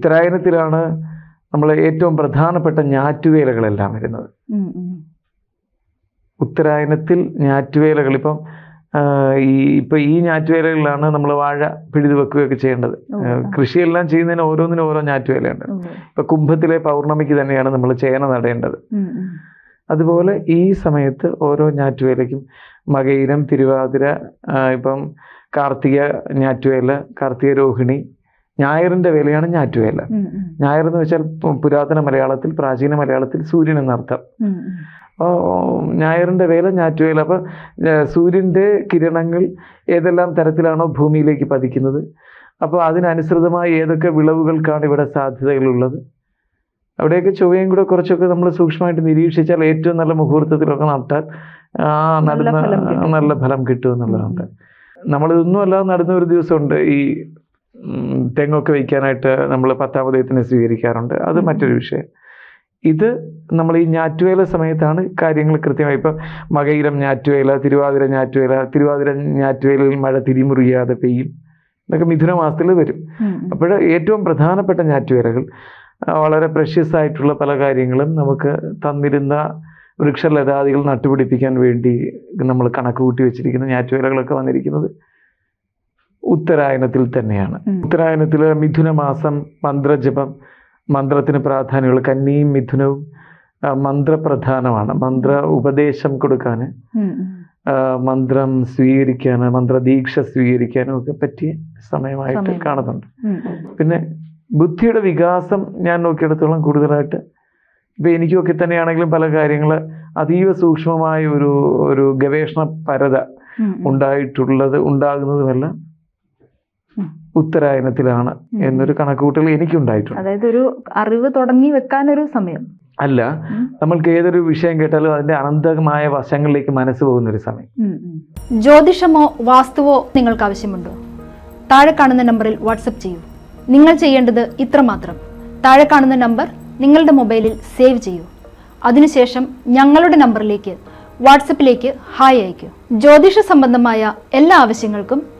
ഉത്തരായനത്തിലാണ് നമ്മൾ ഏറ്റവും പ്രധാനപ്പെട്ട ഞാറ്റുവേലകളെല്ലാം വരുന്നത്. ഉത്തരായനത്തിൽ ഞാറ്റുവേലകൾ. ഇപ്പം ഈ ഇപ്പൊ ഈ ഞാറ്റുവേലകളിലാണ് നമ്മൾ വാഴ പിഴുതു വെക്കുകയൊക്കെ ചെയ്യേണ്ടത്. കൃഷിയെല്ലാം ചെയ്യുന്നതിന് ഓരോന്നിനും ഓരോ ഞാറ്റുവേലയുണ്ട്. ഇപ്പൊ കുംഭത്തിലെ പൗർണമിക്ക് തന്നെയാണ് നമ്മൾ ചേന നടേണ്ടത്. അതുപോലെ ഈ സമയത്ത് ഓരോ ഞാറ്റുവേലയ്ക്കും മകയിരം തിരുവാതിര ഇപ്പം കാർത്തിക ഞാറ്റുവേല കാർത്തിക രോഹിണി ഞായറിന്റെ വേലയാണ് ഞാറ്റുവേല. ഞായർ എന്ന് വെച്ചാൽ പുരാതന മലയാളത്തിൽ പ്രാചീന മലയാളത്തിൽ സൂര്യൻ എന്നർത്ഥം. അപ്പോൾ ഞായറിന്റെ വേല ഞാറ്റുവേല. അപ്പോൾ സൂര്യന്റെ കിരണങ്ങൾ ഏതെല്ലാം തരത്തിലാണോ ഭൂമിയിലേക്ക് പതിക്കുന്നത്? അപ്പോൾ അതിനനുസൃതമായി ഏതൊക്കെ വിളവുകൾക്കാണ് ഇവിടെ സാധ്യതകളുള്ളത്? അവിടെയൊക്കെ ചൊവ്വയും കൂടെ കുറച്ചൊക്കെ നമ്മൾ സൂക്ഷ്മമായിട്ട് നിരീക്ഷിച്ചാൽ ഏറ്റവും നല്ല മുഹൂർത്തത്തിലൊക്കെ നട്ടാൽ ആ നല്ല നടുന്ന നല്ല ഫലം കിട്ടും എന്നുള്ളതാണ്. നമ്മളിതൊന്നും അല്ലാതെ നടുന്ന ഒരു ദിവസമുണ്ട്. ഈ തെങ്ങൊക്കെ വയ്ക്കാനായിട്ട് നമ്മൾ പത്താമതയത്തിനെ സ്വീകരിക്കാറുണ്ട്. അത് മറ്റൊരു വിഷയം. ഇത് നമ്മൾ ഈ ഞാറ്റുവേല സമയത്താണ് കാര്യങ്ങൾ കൃത്യമായി. ഇപ്പം മകയിരം ഞാറ്റുവേല തിരുവാതിര ഞാറ്റുവേല തിരുവാതിര ഞാറ്റുവേലയിൽ മഴ തിരിമുറിയാതെ പെയ്യും. ഇതൊക്കെ മിഥുന മാസത്തിൽ വരും. അപ്പോൾ ഏറ്റവും പ്രധാനപ്പെട്ട ഞാറ്റുവേലകൾ വളരെ പ്രഷ്യസ് ആയിട്ടുള്ള പല കാര്യങ്ങളും നമുക്ക് തന്നിരുന്ന വൃക്ഷലതാദികൾ നട്ടുപിടിപ്പിക്കാൻ വേണ്ടി നമ്മൾ കണക്ക് കൂട്ടി വെച്ചിരിക്കുന്ന ഞാറ്റുവേലകളൊക്കെ വന്നിരിക്കുന്നത്. ഉത്തരായനത്തിൽ തന്നെയാണ് ഉത്തരായണത്തിൽ ഉത്തരായനത്തിൽ മിഥുന മാസം മന്ത്രജപം മന്ത്രത്തിന് പ്രാധാന്യമുള്ള കന്നിയും മിഥുനവും മന്ത്രപ്രധാനമാണ് മന്ത്ര ഉപദേശം കൊടുക്കാൻ മന്ത്രം സ്വീകരിക്കാൻ മന്ത്രദീക്ഷ സ്വീകരിക്കാനും ഒക്കെ പറ്റിയ സമയമായിട്ട് സമയം. കാണുന്നുണ്ട്. പിന്നെ ബുദ്ധിയുടെ വികാസം ഞാൻ നോക്കിയിടത്തോളം കൂടുതലായിട്ട് ഇപ്പം എനിക്കൊക്കെ തന്നെയാണെങ്കിലും പല കാര്യങ്ങൾ അതീവ സൂക്ഷ്മമായ ഒരു ഒരു ഗവേഷണ പരത. ഉണ്ടായിട്ടുള്ളത് ഉണ്ടാകുന്നതുമെല്ലാം. ഉത്തരായനത്തിലാണ്. എന്നൊരു കണക്കുകൂട്ടൽ എനിക്കുണ്ടായിട്ടുണ്ട്. അതായത് ഒരു അറിവ് തുടങ്ങി വെക്കാൻ ഒരു സമയം. അല്ല. നമ്മൾക്ക് ഏതൊരു വിഷയം കേട്ടാലും അതിന്റെ അനന്തമായ വശങ്ങളിലേക്ക് മനസ്സ് പോകുന്ന ഒരു സമയം. ജ്യോതിഷമോ വാസ്തുവോ നിങ്ങൾക്ക് ആവശ്യമുണ്ടോ? താഴെ കാണുന്ന നമ്പറിൽ വാട്സപ്പ് ചെയ്യൂ. നിങ്ങൾ ചെയ്യേണ്ടത് ഇത്രമാത്രം താഴെ കാണുന്ന നമ്പർ നിങ്ങളുടെ മൊബൈലിൽ സേവ് ചെയ്യൂ. അതിനുശേഷം ഞങ്ങളുടെ നമ്പറിലേക്ക് വാട്സപ്പിലേക്ക് ഹായ് അയയ്ക്കൂ. ജ്യോതിഷ സംബന്ധമായ എല്ലാ ആവശ്യങ്ങൾക്കും